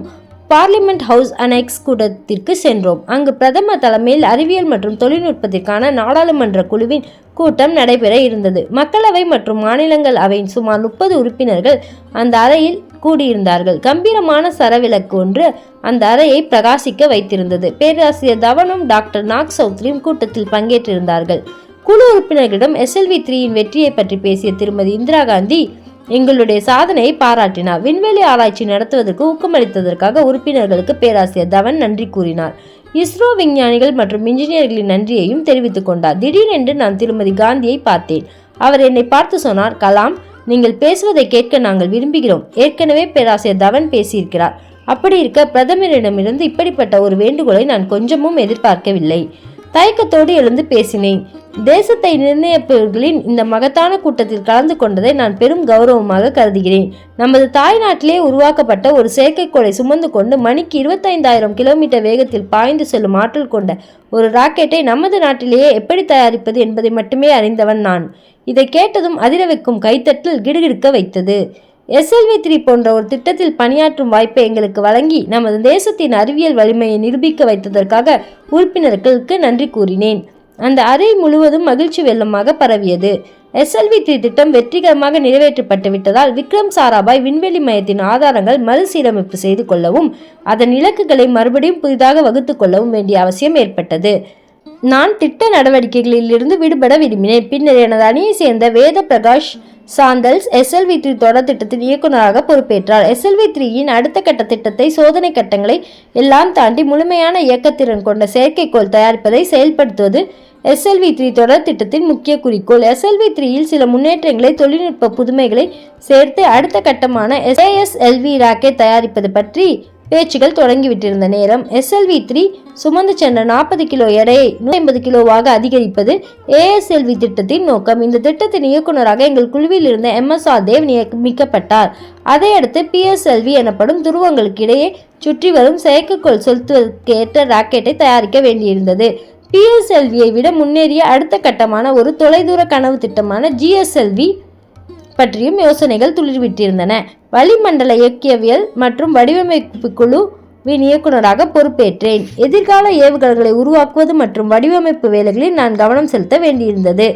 [SPEAKER 1] பார்லிமெண்ட் ஹவுஸ் அனெக்ஸ் கூட்டத்திற்கு சென்றோம். அங்கு பிரதமர் தலைமையில் அறிவியல் மற்றும் தொழில்நுட்பத்திற்கான நாடாளுமன்ற குழுவின் கூட்டம் நடைபெற இருந்தது. மக்களவை மற்றும் மாநிலங்கள் அவையின் சுமார் முப்பது உறுப்பினர்கள் அந்த அறையில் கூடியிருந்தார்கள். கம்பீரமான சரவிளக்கு ஒன்று அந்த அறையை பிரகாசிக்க வைத்திருந்தது. பேராசிரியர் தவனும் டாக்டர் நாக் சௌத்ரியும் கூட்டத்தில் பங்கேற்றிருந்தார்கள். குழு உறுப்பினர்களிடம் எஸ்எல்வி த்ரீயின் வெற்றியை பற்றி பேசிய திருமதி இந்திரா காந்தி எங்களுடைய சாதனையை பாராட்டினார். விண்வெளி ஆராய்ச்சி நடத்துவதற்கு ஊக்கமளித்ததற்காக உறுப்பினர்களுக்கு பேராசிரியர் தவன் நன்றி கூறினார். இஸ்ரோ விஞ்ஞானிகள் மற்றும் இன்ஜினியர்களின் நன்றியையும் தெரிவித்துக் கொண்டார். திடீரென்று நான் திருமதி காந்தியை பார்த்தேன். அவர் என்னை பார்த்து சொன்னார் கலாம் நீங்கள் பேசுவதை கேட்க நாங்கள் விரும்புகிறோம். ஏற்கனவே பேராசிரியர் தவன் பேசியிருக்கிறார். அப்படி இருக்க பிரதமரிடமிருந்து இப்படிப்பட்ட ஒரு வேண்டுகோளை நான் கொஞ்சமும் எதிர்பார்க்கவில்லை. தயக்கத்தோடு எழுந்து பேசினேன். தேசத்தை நிர்ணயிப்பவர்களின் இந்த மகத்தான கூட்டத்தில் கலந்து கொண்டதை நான் பெரும் கௌரவமாக கருதுகிறேன். நமது தாய் நாட்டிலே உருவாக்கப்பட்ட ஒரு செயற்கைக்கோளை சுமந்து கொண்டு மணிக்கு இருபத்தைந்தாயிரம் கிலோமீட்டர் வேகத்தில் பாய்ந்து செல்லும் ஆற்றல் கொண்ட ஒரு ராக்கெட்டை நமது நாட்டிலேயே எப்படி தயாரிப்பது என்பதை மட்டுமே அறிந்தவன் நான். இதை கேட்டதும் அதிர வைக்கும் கைத்தட்டல் கிடுகிடுக்க வைத்தது. எஸ்எல்வி த்ரீ போன்ற ஒரு திட்டத்தில் பணியாற்றும் வாய்ப்பை எங்களுக்கு வழங்கி நமது தேசத்தின் அறிவியல் வலிமையை நிரூபிக்க வைத்ததற்காக உறுப்பினர்களுக்கு நன்றி கூறினேன். அந்த அறை முழுவதும் மகிழ்ச்சி வெள்ளமாக பரவியது. எஸ்எல்வி த்ரீ திட்டம் வெற்றிகரமாக நிறைவேற்றப்பட்டு விட்டதால் விக்ரம் சாராபாய் விண்வெளி மையத்தின் ஆதாரங்கள் மறுசீரமைப்பு செய்து கொள்ளவும் அதன் இலக்குகளை மறுபடியும் புதிதாக வகுத்து கொள்ளவும் வேண்டிய அவசியம் ஏற்பட்டது. நான் திட்ட நடவடிக்கைகளில் இருந்து விடுபட விரும்பினேன். பின்னர் எனது அணியை சேர்ந்த வேத பிரகாஷ் சாந்தல்ஸ் எஸ்எல்வி த்ரீ தொடர் திட்டத்தின் இயக்குநராக பொறுப்பேற்றார். எஸ்எல்வி த்ரீயின் அடுத்த கட்ட திட்டத்தை சோதனை கட்டங்களை எல்லாம் தாண்டி முழுமையான இயக்கத்திறன் கொண்ட செயற்கைக்கோள் தயாரிப்பதை செயல்படுத்துவது எஸ்எல்வி த்ரீ தொடர் திட்டத்தின் முக்கிய குறிக்கோள். எஸ்எல்வி த்ரீயில் சில முன்னேற்றங்களை தொழில்நுட்ப புதுமைகளை சேர்த்து அடுத்த கட்டமான எஸ்ஏஎஸ்எல்வி ராக்கெட் தயாரிப்பது பற்றி பேச்சுகள் தொடங்கிவிட்டிருந்த நேரம் எஸ்எல்வி த்ரீ சுமந்து சென்ற நாற்பது கிலோ எடையை நூற்றி ஐம்பது கிலோவாக அதிகரிப்பது ஏஎஸ்எல்வி திட்டத்தின் நோக்கம். இந்த திட்டத்தின் இயக்குநராக எங்கள் குழுவில் இருந்த எம் எஸ் ஆர் தேவ் நியமிக்கப்பட்டார். அதையடுத்து பிஎஸ்எல்வி எனப்படும் துருவங்களுக்கு இடையே சுற்றி வரும் செயற்கைக்கோள் செலுத்துவதற்கு ஏற்ற ராக்கெட்டை தயாரிக்க வேண்டியிருந்தது. பிஎஸ்எல்வியை விட முன்னேறிய அடுத்த கட்டமான ஒரு தொலைதூர கனவு திட்டமான ஜிஎஸ்எல்வி பற்றியும் யோசனைகள் துளிர்விட்டிருந்தன. வளிமண்டல இயக்கியவியல் மற்றும் வடிவமைப்பு குழுவின் இயக்குநராக பொறுப்பேற்றேன். எதிர்கால ஏவுகணைகளை உருவாக்குவது மற்றும் வடிவமைப்பு வேலைகளில் நான் கவனம் செலுத்த வேண்டியிருந்தது.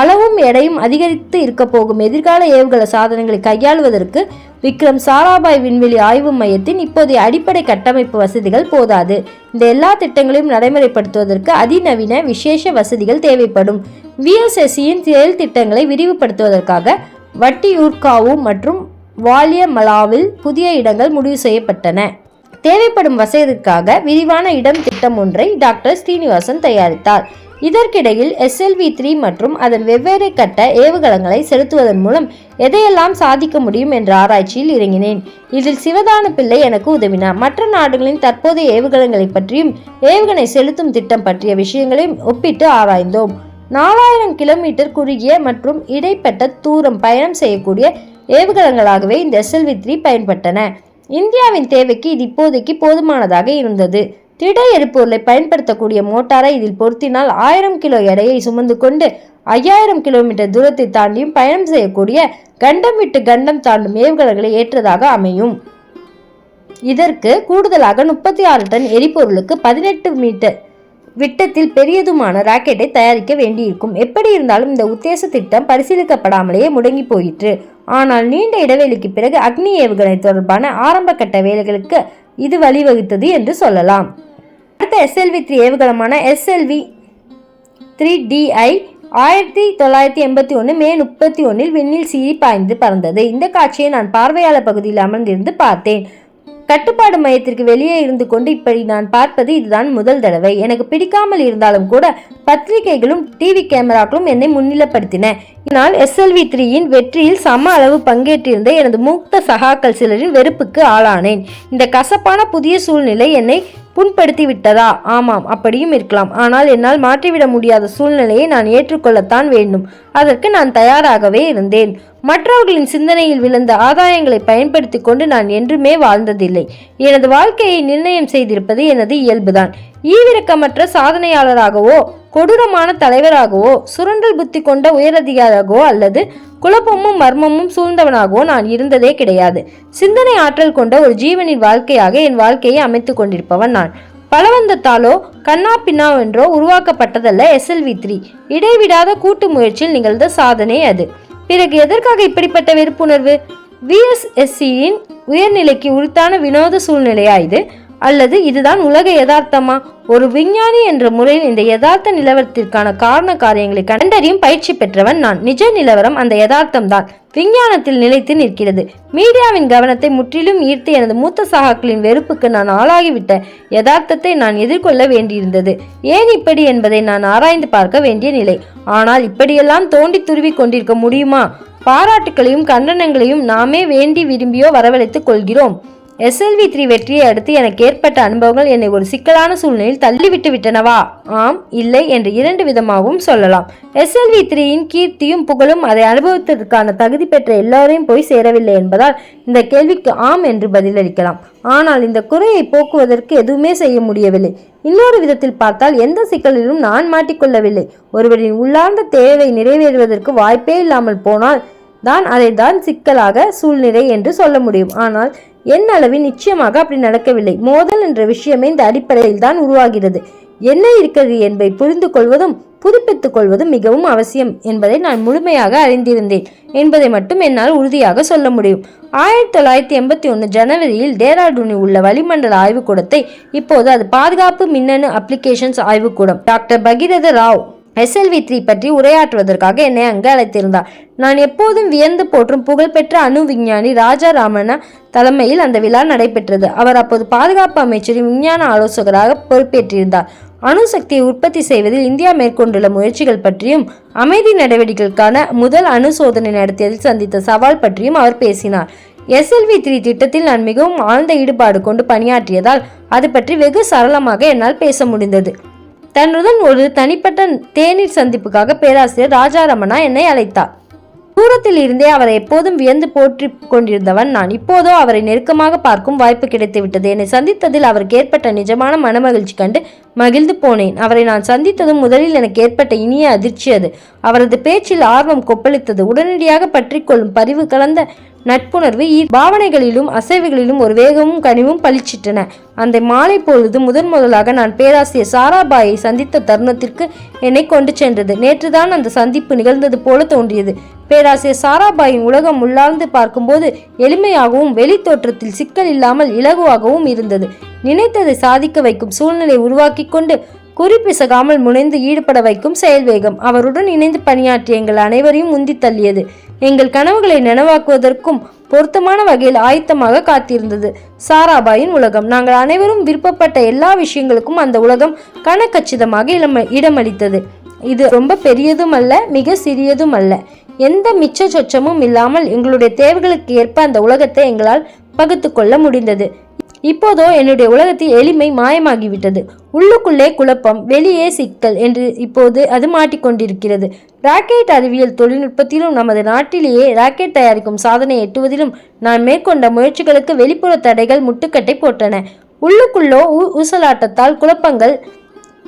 [SPEAKER 1] அளவும் எடையும் அதிகரித்து இருக்க போகும் எதிர்கால ஏவுகணை சாதனங்களை கையாளுவதற்கு விக்ரம் சாராபாய் விண்வெளி ஆய்வு மையத்தின் இப்போதைய அடிப்படை கட்டமைப்பு வசதிகள் போதாது. இந்த எல்லா திட்டங்களையும் நடைமுறைப்படுத்துவதற்கு அதிநவீன விசேஷ வசதிகள் தேவைப்படும். விஎஸ்எஸ்சியின் செயல் திட்டங்களை விரிவுபடுத்துவதற்காக வட்டியூர்காவு மற்றும் வாலியமலாவில் புதிய இடங்கள் முடிவு செய்யப்பட்டன. தேவைப்படும் வசதிக்காக விரிவான இடம் திட்டம் ஒன்றை டாக்டர் ஸ்ரீனிவாசன் தயாரித்தார். இதற்கிடையில் எஸ்எல்வி த்ரீ மற்றும் அதன் வெவ்வேறு கட்ட ஏவுகணங்களை செலுத்துவதன் மூலம் எதையெல்லாம் சாதிக்க முடியும் என்ற ஆராய்ச்சியில் இறங்கினேன். இதில் சிவதான பிள்ளை எனக்கு உதவினார். மற்ற நாடுகளின் தற்போதைய ஏவுகணங்களை பற்றியும் ஏவுகணை செலுத்தும் திட்டம் பற்றிய விஷயங்களையும் ஒப்பிட்டு ஆராய்ந்தோம். நாலாயிரம் கிலோமீட்டர் குறுகிய மற்றும் இடைப்பட்ட தூரம் பயணம் செய்யக்கூடிய ஏவுகணங்களாகவே இந்த எஸ்எல்வி த்ரீ பயன்பட்டன. இந்தியாவின் தேவைக்கு இது இப்போதைக்கு போதுமானதாக இருந்தது. திட எரிபொருளை பயன்படுத்தக்கூடிய மோட்டாரை இதில் பொருத்தினால் ஆயிரம் கிலோ எடையை சுமந்து கொண்டு ஐயாயிரம் கிலோமீட்டர் தூரத்தை தாண்டியும் பயணம் செய்யக்கூடிய கண்டம் விட்டு கண்டம் தாண்டும் ஏவுகணைகளை ஏற்றதாக அமையும். இதற்கு கூடுதலாக முப்பத்தி ஆறு டன் எரிபொருளுக்கு பதினெட்டு மீட்டர் விட்டத்தில் பெரியதுமான ராக்கெட்டை தயாரிக்க வேண்டியிருக்கும். எப்படி இருந்தாலும் இந்த உத்தேச திட்டம் பரிசீலிக்கப்படாமலேயே முடங்கி போயிற்று. ஆனால் நீண்ட இடைவெளிக்கு பிறகு அக்னி ஏவுகணை தொடர்பான ஆரம்ப கட்ட வேலைகளுக்கு இது வழிவகுத்தது என்று சொல்லலாம். அடுத்த எஸ்எல்வி த்ரீ ஏவுகணமான எஸ்எல்வி த்ரீ டிஐ ஆயிரத்தி தொள்ளாயிரத்தி எண்பத்தி ஒன்று மே முப்பத்தி ஒன்றில் விண்ணில் சீறி பாய்ந்து பறந்தது. இந்த காட்சியை நான் பார்வையாளர் பகுதியில் அமர்ந்திருந்து பார்த்தேன். கட்டுப்பாடு மையத்திற்கு வெளியே இருந்து கொண்டு இப்படி நான் பார்ப்பது இதுதான் முதல் தடவை. எனக்கு பிடிக்காமல் இருந்தாலும் கூட பத்திரிகைகளும் டிவி கேமராக்களும் என்னை முன்னிலைப்படுத்தின. இதனால் எஸ்எல்வி த்ரீயின் வெற்றியில் சம அளவு பங்கேற்றிருந்த எனது மூத்த சகாக்கள் சிலரின் வெறுப்புக்கு ஆளானேன். இந்த கசப்பான புதிய சூழ்நிலை என்னை புண்படுத்தி விட்டதா ஆமாம் அப்படியும் இருக்கலாம். ஆனால் என்னால் மாற்றிவிட முடியாத சூழ்நிலையை நான் ஏற்றுக்கொள்ளத்தான் வேண்டும். அதற்கு நான் தயாராகவே இருந்தேன். மற்றவர்களின் சிந்தனையில் விழுந்த ஆதாயங்களை பயன்படுத்தி கொண்டு நான் என்றுமே வாழ்ந்ததில்லை. எனது வாழ்க்கையை நிர்ணயம் செய்திருப்பது எனது இயல்புதான். ஈவிரக்கமற்ற சாதனையாளராகவோ கொடூரமான தலைவராகவோ சுரண்டல் புத்தி கொண்ட உயரதிகாராகவோ அல்லது குழப்பமும் மர்மமும் சூழ்ந்தவனாகவோ நான் இருந்ததே கிடையாது. சிந்தனை ஆற்றல் கொண்ட ஒரு ஜீவனின் வாழ்க்கையாக என் வாழ்க்கையை அமைத்து கொண்டிருப்பவன் நான். பலவந்தத்தாலோ கண்ணா பின்னாவென்றோ உருவாக்கப்பட்டதல்ல எஸ்எல்வி த்ரீ. இடைவிடாத கூட்டு முயற்சியில் நிகழ்ந்த சாதனை அது. பிறகு எதற்காக இப்படிப்பட்ட வெறுப்புணர்வு? விஎஸ்எஸ்சியின் உயர்நிலைக்கு உரித்தான வினோத சூழ்நிலையா இது? அல்லது இதுதான் உலக யதார்த்தமா? ஒரு விஞ்ஞானி என்ற முறையில் இந்த யதார்த்த நிலவரத்திற்கான காரண காரியங்களை கண்டறியும் பயிற்சி பெற்றவன் நான். நிஜ நிலவரம் அந்த யதார்த்தம் தான். விஞ்ஞானத்தில் நிலைத்து நிற்கிறது. மீடியாவின் கவனத்தை முற்றிலும் ஈர்த்து எனது மூத்த சகாக்களின் வெறுப்புக்கு நான் ஆளாகிவிட்ட யதார்த்தத்தை நான் எதிர்கொள்ள வேண்டியிருந்தது. ஏன் இப்படி என்பதை நான் ஆராய்ந்து பார்க்க வேண்டிய நிலை. ஆனால் இப்படியெல்லாம் தோண்டி துருவி கொண்டிருக்க முடியுமா? பாராட்டுகளையும் கண்டனங்களையும் நாமே வேண்டி விரும்பியோ வரவழைத்துக் கொள்கிறோம். எஸ்எல்வி த்ரீ வெற்றியை அடுத்து எனக்கு ஏற்பட்ட அனுபவங்கள் என்னை ஒரு சிக்கலான சூழ்நிலையில் தள்ளிவிட்டு விட்டனவா? ஆம் இல்லை என்று இரண்டு விதமாகவும் சொல்லலாம். எஸ்எல்வி த்ரீயின் கீர்த்தியும் புகழும் அதை அனுபவித்ததற்கான தகுதி பெற்ற எல்லோரையும் போய் சேரவில்லை என்பதால் இந்த கேள்விக்கு ஆம் என்று பதிலளிக்கலாம். ஆனால் இந்த குறையை போக்குவதற்கு எதுவுமே செய்ய முடியவில்லை. இன்னொரு விதத்தில் பார்த்தால் எந்த சிக்கலிலும் நான் மாட்டிக்கொள்ளவில்லை. ஒருவரின் உள்ளார்ந்த தேவை நிறைவேறுவதற்கு வாய்ப்பே இல்லாமல் போனால் தான் அதை தான் சிக்கலாக சூழ்நிலை என்று சொல்ல முடியும். ஆனால் என் அளவில் நிச்சயமாக அப்படி நடக்கவில்லை. மோதல் என்ற விஷயமே இந்த அடிப்படையில் தான் உருவாகிறது. என்ன இருக்கிறது என்பதை புரிந்து கொள்வதும் புதுப்பித்துக் கொள்வதும் மிகவும் அவசியம் என்பதை நான் முழுமையாக அறிந்திருந்தேன் என்பதை மட்டும் என்னால் உறுதியாக சொல்ல முடியும். ஆயிரத்தி தொள்ளாயிரத்தி எண்பத்தி ஒன்று ஜனவரியில் டேராடூனில் உள்ள வளிமண்டல ஆய்வுக்கூடத்தை இப்போது அது பாதுகாப்பு மின்னணு applications ஆய்வுக்கூடம். Doctor Bhagiratha Rao SLV three பற்றி உரையாற்றுவதற்காக என்னை அங்கு அழைத்திருந்தார். நான் எப்போதும் வியந்து போற்றும் புகழ்பெற்ற அணு விஞ்ஞானி ராஜா ராமண்ணா தலைமையில் அந்த விழா நடைபெற்றது. அவர் அப்போது பாதுகாப்பு அமைச்சரின் விஞ்ஞான ஆலோசகராக பொறுப்பேற்றிருந்தார். அணுசக்தியை உற்பத்தி செய்வதில் இந்தியா மேற்கொண்டுள்ள முயற்சிகள் பற்றியும் அமைதி நடவடிக்கைகளுக்கான முதல் அணு சோதனை நடத்தியதில் சந்தித்த சவால் பற்றியும் அவர் பேசினார். எஸ்எல்வி த்ரீ திட்டத்தில் நான் மிகவும் ஆழ்ந்த ஈடுபாடு கொண்டு பணியாற்றியதால் அது பற்றி வெகு சரளமாக என்னால் பேச முடிந்தது. தன்னுடன் ஒரு தனிப்பட்ட தேநீர் சந்திப்புக்காக பேராசிரியர் ராஜாரமணா என்னை அழைத்தார். தூரத்தில் இருந்தே அவரை எப்போதும் வியந்து போற்றி கொண்டிருந்தவன் நான். இப்போதோ அவரை நெருக்கமாக பார்க்கும் வாய்ப்பு கிடைத்துவிட்டது என்னை சந்தித்ததில் அவருக்கு ஏற்பட்ட நிஜமான மனமகிழ்ச்சி கண்டு மகிழ்ந்து போனேன். அவரை நான் சந்தித்ததும் முதலில் எனக்கு ஏற்பட்ட இனிய அதிர்ச்சி அது. அவரது பேச்சில் ஆர்வம் கொப்பளித்தது. உடனடியாக பற்றிக்கொள்ளும் பரிவு கலந்த நட்புணர்வு பாவனைகளிலும் அசைவுகளிலும் ஒரு வேகமும் கனிவும் பளிச்சிட்டன. அந்த மாலை பொழுது முதன் முதலாக நான் பேராசிரியர் சாராபாயை சந்தித்த தருணத்திற்கு என்னை கொண்டு சென்றது. நேற்றுதான் அந்த சந்திப்பு நிகழ்ந்தது போல தோன்றியது. பேராசிரியர் சாராபாயின் உலகம் உள்ளார்ந்து பார்க்கும்போது எளிமையாகவும் வெளி தோற்றத்தில் சிக்கல் இல்லாமல் இலகுவாகவும் இருந்தது. நினைத்ததை சாதிக்க வைக்கும் சூழ்நிலை உருவாக்கி கொண்டு குறிப்பிசகாமல் முனைந்து ஈடுபட வைக்கும் செயல்வேகம் அவருடன் இணைந்து பணியாற்றிய எங்கள் அனைவரையும் உந்தி தள்ளியது. எங்கள் கனவுகளை நனவாக்குவதற்கும் பொருத்தமான வகையில் ஆயத்தமாக காத்திருந்தது. சாராபாயின் உலகம். நாங்கள் அனைவரும் விருப்பப்பட்ட எல்லா விஷயங்களுக்கும் அந்த உலகம் கனக்கச்சிதமாக இடம் இடமளித்தது. இது ரொம்ப பெரியதும் அல்ல மிக சிறியதும் அல்ல எந்த மிச்ச சொச்சமும் இல்லாமல் எங்களுடைய தேவைகளுக்கு ஏற்ப அந்த உலகத்தை எங்களால் பகுத்து கொள்ள முடிந்தது. இப்போதோ என்னுடைய உலகத்தில் எளிமை மாயமாகிவிட்டது. உள்ளுக்குள்ளே குழப்பம் வெளியே சிக்கல் என்று இப்போது அது மாட்டிக்கொண்டிருக்கிறது. ராக்கெட் அறிவியல் தொழில்நுட்பத்திலும் நமது நாட்டிலேயே ராக்கெட் தயாரிக்கும் சாதனை எட்டுவதிலும் நான் மேற்கொண்ட முயற்சிகளுக்கு வெளிப்புற தடைகள் முட்டுக்கட்டை போட்டன. உள்ளுக்குள்ளோ ஊசலாட்டத்தால் குழப்பங்கள்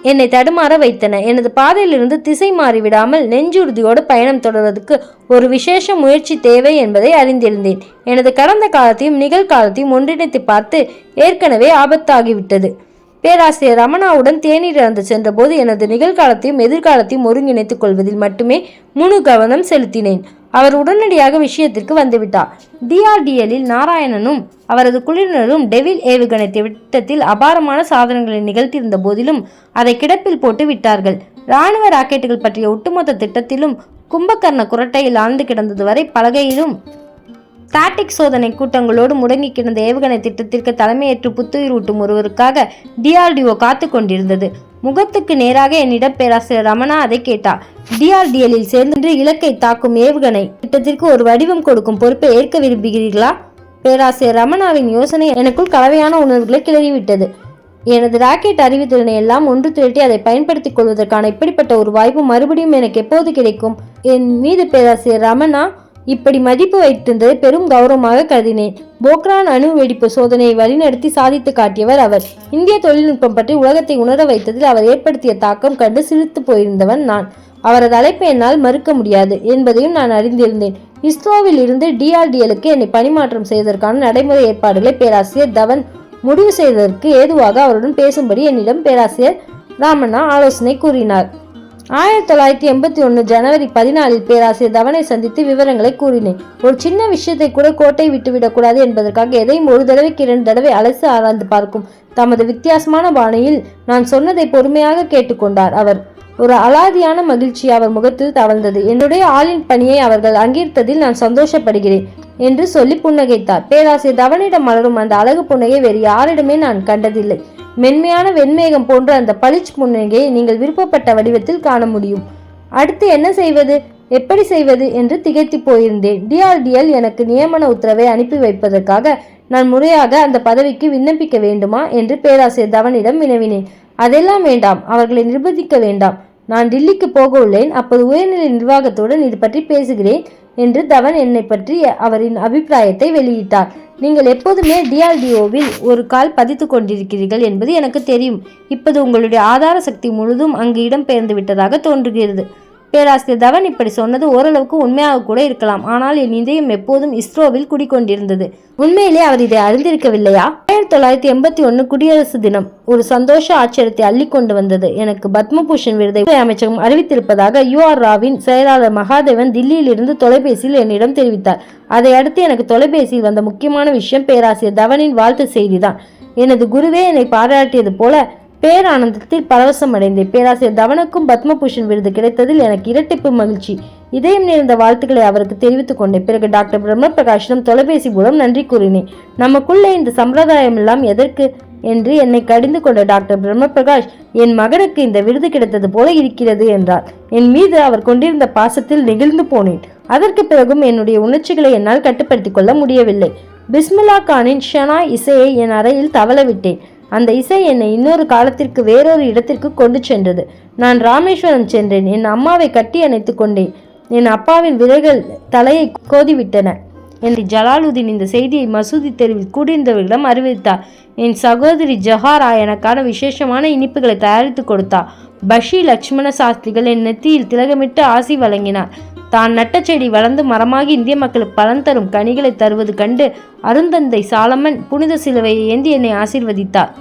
[SPEAKER 1] என்னை தடுமாற வைத்தன. எனது பாதையிலிருந்து திசை மாறிவிடாமல் நெஞ்சுறுதியோடு பயணம் தொடர்வதற்கு ஒரு விசேஷ முயற்சி தேவை என்பதை அறிந்திருந்தேன். எனது கடந்த காலத்தையும் நிகழ்காலத்தையும் ஒன்றிணைத்து பார்த்து ஏற்கனவே ஆபத்தாகிவிட்டது. பேராசிரியர் ரமணாவுடன் தேநீர் அறந்து சென்றபோது எனது நிகழ்காலத்தையும் எதிர்காலத்தையும் ஒருங்கிணைத்துக் கொள்வதில் மட்டுமே முழு கவனம் செலுத்தினேன். அவர் உடனடியாக விஷயத்திற்கு வந்துவிட்டார். டிஆர்டிஎல்லில் நாராயணனும் அவரது குழுவினரும் டெவில் ஏவுகணை திட்டத்தில் அபாரமான சாதனங்களை நிகழ்த்தியிருந்த போதிலும் அதை கிடப்பில் போட்டு விட்டார்கள். ராணுவ ராக்கெட்டுகள் பற்றிய ஒட்டுமொத்த திட்டத்திலும் கும்பகர்ண குரட்டையில் ஆழ்ந்து கிடந்தது வரை பலகையிலும் ஸ்டாட்டிக் சோதனை கூட்டங்களோடு முடங்கி கிடந்த ஏவுகணை திட்டத்திற்கு தலைமையேற்று புத்துயிர் ஊட்டும் ஒருவருக்காக டிஆர்டிஓ காத்து கொண்டிருந்தது. முகத்துக்கு நேராக என்னிடம் பேராசிரியர் ரமணா அதை கேட்டார். டிஆர்டிஎல்லில் சேர்ந்து இலக்கை தாக்கும் ஏவுகணை திட்டத்திற்கு ஒரு வடிவம் கொடுக்கும் பொறுப்பை ஏற்க விரும்புகிறீர்களா? பேராசிரியர் ரமணாவின் யோசனை எனக்குள் கலவையான உணர்வுகளை கிளறிவிட்டது. எனது ராக்கெட் அறிவுத்திறனை எல்லாம் ஒன்று திரட்டி அதை பயன்படுத்திக் கொள்வதற்கான இப்படிப்பட்ட ஒரு வாய்ப்பு மறுபடியும் எனக்கு எப்போது கிடைக்கும்? என் மீது பேராசிரியர் ரமணா இப்படி மதிப்பு வைத்திருந்ததை பெரும் கௌரவமாக கருதினேன். போக்ரான் அணு வெடிப்பு சோதனையை வழிநடத்தி சாதித்து காட்டியவர் அவர். இந்திய தொழில்நுட்பம் பற்றி உலகத்தை உணர வைத்ததில் அவர் ஏற்படுத்திய தாக்கம் கண்டு சிரித்து போயிருந்தவன் நான். அவரது அழைப்பை என்னால் மறுக்க முடியாது என்பதையும் நான் அறிந்திருந்தேன். இஸ்ரோவில் இருந்து டிஆர்டிஎலுக்கு என்னை பணிமாற்றம் செய்வதற்கான நடைமுறை ஏற்பாடுகளை பேராசிரியர் தவன் முடிவு செய்வதற்கு ஏதுவாக அவருடன் பேசும்படி என்னிடம் பேராசிரியர் ராமண்ணா ஆலோசனை கூறினார். ஆயிரத்தி தொள்ளாயிரத்தி எண்பத்தி ஒன்று ஜனவரி பதினாலில் பேராசிரியர் தவனை சந்தித்து விவரங்களை கூறினேன். ஒரு சின்ன விஷயத்தை கூட கோட்டை விட்டுவிடக்கூடாது என்பதற்காக எதையும் ஒரு தடவைக்கு இரண்டு தடவை அலசு ஆராய்ந்து பார்க்கும். தமது வித்தியாசமான பாணியில் நான் சொன்னதை பொறுமையாக கேட்டுக்கொண்டார் அவர். ஒரு அலாதியான மகிழ்ச்சி அவர் முகத்தில் தவழ்ந்தது. என்னுடைய ஆளின் பணியை அவர்கள் அங்கீர்த்ததில் நான் சந்தோஷப்படுகிறேன் என்று சொல்லி புன்னகைத்தார். பேராசிரியர் தவனிடம் மலரும் அந்த அழகு புன்னகை வேறு யாரிடமே நான் கண்டதில்லை. மென்மையான வெண்மேகம் போன்ற அந்த பளிச் புன்னகையை நீங்கள் விருப்பப்பட்ட வடிவத்தில் காண முடியும். அடுத்து என்ன செய்வது? எப்படி செய்வது என்று திகைத்து போயிருந்தேன். டிஆர்டிஎல் எனக்கு நியமன உத்தரவை அனுப்பி வைப்பதற்காக நான் முறையாக அந்த பதவிக்கு விண்ணப்பிக்க வேண்டுமா என்று பேராசிரியர் தவனிடம் வினவினேன். அதெல்லாம் வேண்டாம். அவர்களை நிர்பந்திக்க வேண்டாம். நான் டில்லிக்கு போக உள்ளேன். அப்போது உயர்நிலை நிர்வாகத்துடன் இது பற்றி பேசுகிறேன் என்று தவன் என்னை பற்றி அவரின் அபிப்பிராயத்தை வெளியிட்டார். நீங்கள் எப்போதுமே டிஆர்டிஓவில் ஒரு கால் பதித்து கொண்டிருக்கிறீர்கள் என்பது எனக்கு தெரியும். இப்போது உங்களுடைய ஆதார சக்தி முழுதும் அங்கு இடம்பெயர்ந்து விட்டதாக தோன்றுகிறது. பேராசிரியர் தவன் இப்படி சொன்னது ஓரளவுக்கு உண்மையாக கூட இருக்கலாம். ஆனால் என் இதயம் எப்போதும் இஸ்ரோவில் குடிக்கொண்டிருந்தது. உண்மையிலே அவர் இதை அறிந்திருக்கவில்லையா? ஆயிரத்தி தொள்ளாயிரத்தி எண்பத்தி ஒன்று குடியரசு தினம் ஒரு சந்தோஷ ஆச்சரியத்தை அள்ளி கொண்டு வந்தது. எனக்கு பத்மபூஷன் விருதை அமைச்சகம் அறிவித்திருப்பதாக யூ ஆர் ராவின் செயலாளர் மகாதேவன் தில்லியிலிருந்து தொலைபேசியில் என்னிடம் தெரிவித்தார். அதை அடுத்து எனக்கு தொலைபேசியில் வந்த முக்கியமான விஷயம் பேராசிரியர் தவனின் வாழ்த்து செய்திதான். எனது குருவே என்னை பாராட்டியது போல பேரானந்தத்தில் பரவசம் அடைந்தேன் பேராசிரியர் தவனுக்கும் பத்மபூஷன் விருது கிடைத்ததில் எனக்கு இரட்டிப்பு மகிழ்ச்சி. இதயம் நிறைந்த வாழ்த்துக்களை அவருக்கு தெரிவித்துக் கொண்டேன். பிறகு டாக்டர் பிரம்ம பிரகாஷிடம் தொலைபேசி மூலம் நன்றி கூறினேன். நமக்குள்ளே இந்த சம்பிரதாயம் எல்லாம் எதற்கு என்று என்னை கடிந்து கொண்ட டாக்டர் பிரம்ம பிரகாஷ் என் மகனுக்கு இந்த விருது கிடைத்தது போல இருக்கிறது என்றார். என் மீது அவர் கொண்டிருந்த பாசத்தில் நெகிழ்ந்து போனேன். அதற்கு பிறகும் என்னுடைய உணர்ச்சிகளை என்னால் கட்டுப்படுத்திக் கொள்ள முடியவில்லை. பிஸ்மில்லா கானின் ஷனா இசையை என் அறையில் தவளவிட்டேன். அந்த இசை என்னை இன்னொரு காலத்திற்கு வேறொரு இடத்திற்கு கொண்டு சென்றது. நான் ராமேஸ்வரம் சென்றேன். என் அம்மாவை கட்டி அணைத்து கொண்டேன். என் அப்பாவின் விலைகள் தலையை கோதிவிட்டன. என்று ஜலாலுதீன் இந்த செய்தியை மசூதி தெருவில் கூடியிருந்தவர்களிடம் அறிவித்தார். என் சகோதரி ஜஹாரா எனக்கான விசேஷமான இனிப்புகளை தயாரித்து கொடுத்தார் பஷி லட்சுமண சாஸ்திரிகள் என் நெத்தியில் திலகமிட்டு ஆசி வழங்கினார். தான் நட்ட செடி வளர்ந்து மரமாகி இந்திய மக்களுக்கு பலன் தரும் கனிகளை தருவது கண்டு அருந்தந்தை சாலமன் புனித சிலுவையை ஏந்தி என்னை ஆசிர்வதித்தார்.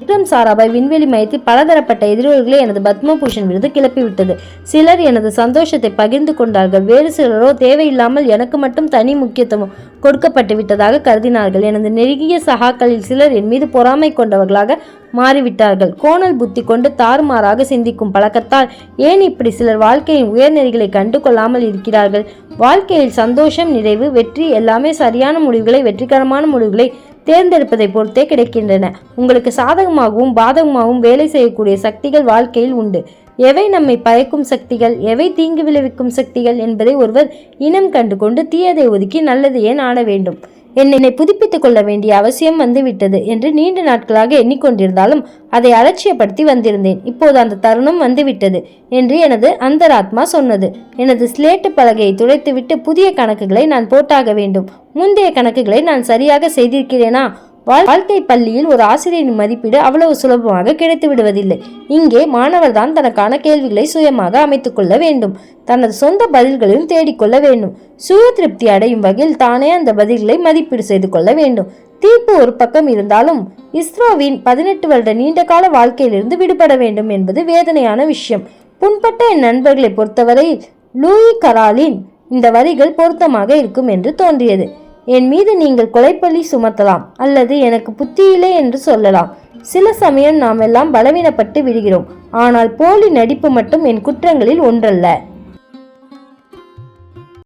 [SPEAKER 1] விக்ரம் சாராபாய் விண்வெளி மயத்தில் பலதரப்பட்ட எதிர்வுகளை எனது பத்மபூஷன் விருது கிளப்பிவிட்டது. சிலர் எனது சந்தோஷத்தை பகிர்ந்து கொண்டார்கள். வேறு சிலரோ தேவையில்லாமல் எனக்கு மட்டும் தனி முக்கியத்துவம் கொடுக்கப்பட்டு விட்டதாக கருதினார்கள். எனது நெருங்கிய சகாக்களில் சிலர் என் மீது பொறாமை கொண்டவர்களாக மாறிவிட்டார்கள். கோணல் புத்தி கொண்டு தாறுமாறாக சிந்திக்கும் பழக்கத்தால் ஏன் இப்படி சிலர் வாழ்க்கையின் உயர்நெறிகளை கண்டு கொள்ளாமல் இருக்கிறார்கள்? வாழ்க்கையில் சந்தோஷம் நிறைவு வெற்றி எல்லாமே சரியான முடிவுகளை வெற்றிகரமான முடிவுகளை தேர்ந்தெடுப்பதை பொறுத்தே கிடைக்கின்றன. உங்களுக்கு சாதகமாகவும் பாதகமாகவும் வேலை செய்யக்கூடிய சக்திகள் வாழ்க்கையில் உண்டு. எவை நம்மை பயக்கும் சக்திகள் எவை தீங்கு விளைவிக்கும் சக்திகள் என்பதை ஒருவர் இனம் கண்டு கொண்டு தீயதை ஒதுக்கி நல்லதையே நாட வேண்டும். என்னை புதுப்பித்துக் கொள்ள வேண்டிய அவசியம் வந்துவிட்டது என்று நீண்ட நாட்களாக எண்ணிக்கொண்டிருந்தாலும் அதை அலட்சியப்படுத்தி வந்திருந்தேன். இப்போது அந்த தருணம் வந்துவிட்டது என்று எனது அந்தராத்மா சொன்னது. எனது ஸ்லேட்டு பலகையை துடைத்துவிட்டு புதிய கணக்குகளை நான் போட்டாக வேண்டும். முந்தைய கணக்குகளை நான் சரியாக செய்திருக்கிறேனா? வாழ்க்கை பள்ளியில் ஒரு ஆசிரியரின் மதிப்பீடு அவ்வளவு சுலபமாக கிடைத்து விடுவதில்லை இங்கே மாணவர் தான் தனக்கான கேள்விகளை சுயமாக அமைத்துக்கொள்ள வேண்டும். தனது சொந்த பதில்களையும் தேடிக்கொள்ள வேண்டும். சுய திருப்தி அடையும் வகையில் தானே அந்த பதில்களை மதிப்பீடு செய்து கொள்ள வேண்டும். தீர்ப்பு ஒரு பக்கம் இருந்தாலும் இஸ்ரோவின் பதினெட்டு வருட நீண்ட கால வாழ்க்கையிலிருந்து விடுபட வேண்டும் என்பது வேதனையான விஷயம். புண்பட்ட என் நண்பர்களை பொறுத்தவரை லூயி கராலின் இந்த வரிகள் பொருத்தமாக இருக்கும் என்று தோன்றியது. என் மீது நீங்கள் கொலைப்பள்ளி சுமத்தலாம் அல்லது எனக்கு புத்தியிலே என்று சொல்லலாம். சில சமயம் நாம் எல்லாம் பலவீனப்பட்டு விடுகிறோம். ஆனால் போலி நடிப்பு மட்டும் என் குற்றங்களில் ஒன்றல்ல.